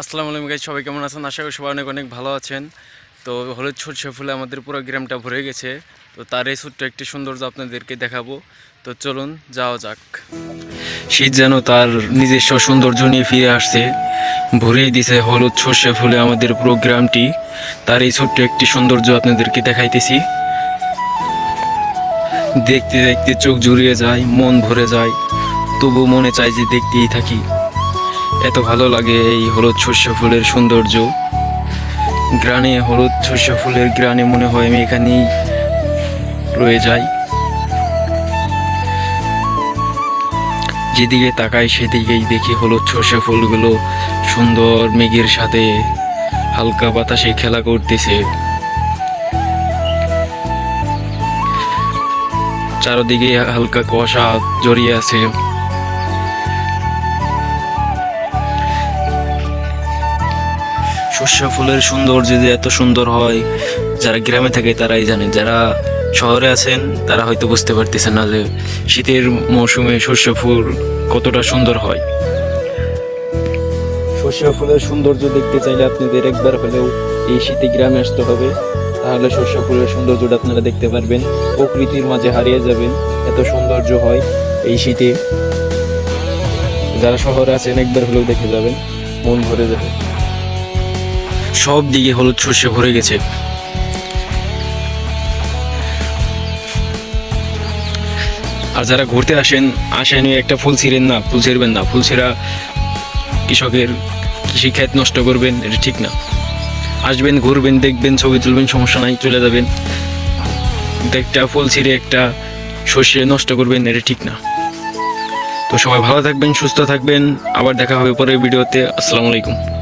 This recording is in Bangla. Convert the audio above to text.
আসসালামু আলাইকুম গাইজ সবাই কেমন আছেন? আশা করি সবাই অনেক অনেক ভালো আছেন। তো হলুদ সরষে ফুলে আমাদের পুরো গ্রামটা ভরে গেছে। তো তার এই ছোট্ট একটি সৌন্দর্য আপনাদেরকে দেখাবো। তো চলুন, যাওয়া যাক। শীত যেন তার নিজস্ব সৌন্দর্য নিয়ে ফিরে আসছে। ভরিয়ে দিছে হলুদ সর্ষে ফুলে আমাদের পুরো গ্রামটি। তার এই ছোট্ট একটি সৌন্দর্য আপনাদেরকে দেখাইতেছি। দেখতে দেখতে চোখ জুড়িয়ে যায়, মন ভরে যায়। তবু মনে চায় যে দেখতেই থাকি। এত ভালো লাগে এই হলুদ শস্য ফুলের সৌন্দর্য। গ্রানে হলুদ শস্য ফুলের গ্রানে মনে হয় আমি এখানেই রয়ে যাই। যেদিকে তাকাই সেদিকেই দেখি হলুদ শস্য ফুলগুলো সুন্দর মেঘের সাথে হালকা বাতাসে খেলা করতেছে। চারদিকে হালকা কুয়াশা জড়িয়ে আছে। শস্য ফুলের সৌন্দর্য যে এত সুন্দর হয়, যারা গ্রামে থাকে তারাই জানে। যারা শহরে আছেন, তারা হয়তো বুঝতে পারতেছেন না যে শীতের মৌসুমে শস্য ফুল কতটা সুন্দর হয়। শস্য ফুলের সৌন্দর্য দেখতে চাইলে আপনাদের একবার হলেও এই শীতে গ্রামে আসতে হবে। তাহলে শস্য ফুলের সৌন্দর্যটা আপনারা দেখতে পারবেন। প্রকৃতির মাঝে হারিয়ে যাবেন। এত সৌন্দর্য হয় এই শীতে। যারা শহরে আছেন একবার হলেও দেখে যাবেন। মন ভরে যাবে। সব দিকে হলুদ শস্যে ভরে গেছে। আর যারা ঘুরতে আসেন আসেন একটা ফুল ছিঁড়েন না, ফুল ছিঁড়বেন না। ফুল ছিঁড়া কৃষকের কৃষি ক্ষেত নষ্ট করবেন, এটা ঠিক না। আসবেন, ঘুরবেন, দেখবেন, ছবি তুলবেন, সমস্যা নাই, চলে যাবেন। একটা ফুল ছিঁড়ে একটা শস্যে নষ্ট করবেন, এটা ঠিক না। তো সবাই ভালো থাকবেন, সুস্থ থাকবেন। আবার দেখা হবে পরের ভিডিওতে। আসসালামু আলাইকুম।